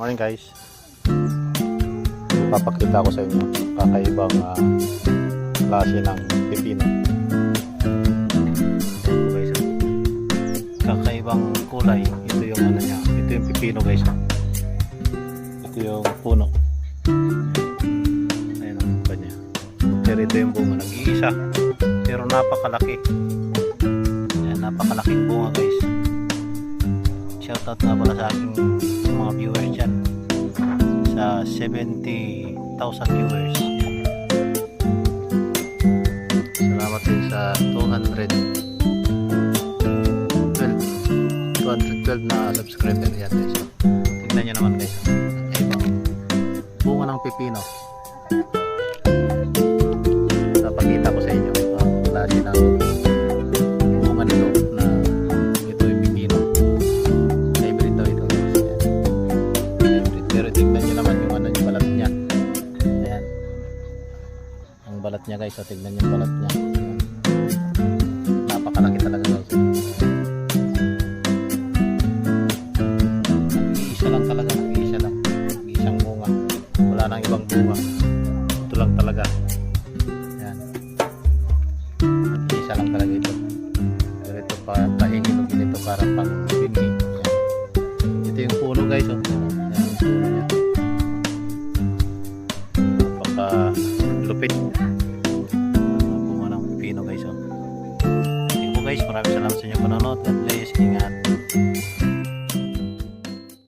Morning guys. Papakita ko sa inyo kakaibang ah, klase ng pipino. Ito guys. Kakaibang kulay. Ito yung ano niya. Ito yung pipino guys. Ito yung puno. Ayan ang kanya. Pero ito yung bunga. Nag-iisa. Pero napakalaki. Ayan, napakalaking bunga guys. Shoutout nga pala sa aking. Sa 70,000 viewers. Salamat din sa 212 212 na subscriber yan guys. Tingnan nyo naman guys. Bunga ng pipino. Napakita ko sa inyo ang klase ng bunga nito na ito yung pipino. Favorite daw ito. Pero tignan nyo naman Ang balat niya guys. So, tignan yung balat niya. Napakalaki talaga guys. Nag-iisa lang talaga. Nag-iisa lang. Nag-iisang bunga. Wala nang ibang bunga. Ito lang talaga. Ayan. Nag-iisa lang talaga ito. Pero ito pa, pahingilog ito para pang lupit. Bunga ng pipino guys. Oh. Thank you guys. Maraming salamat sa inyo panonood. God bless. Ingat.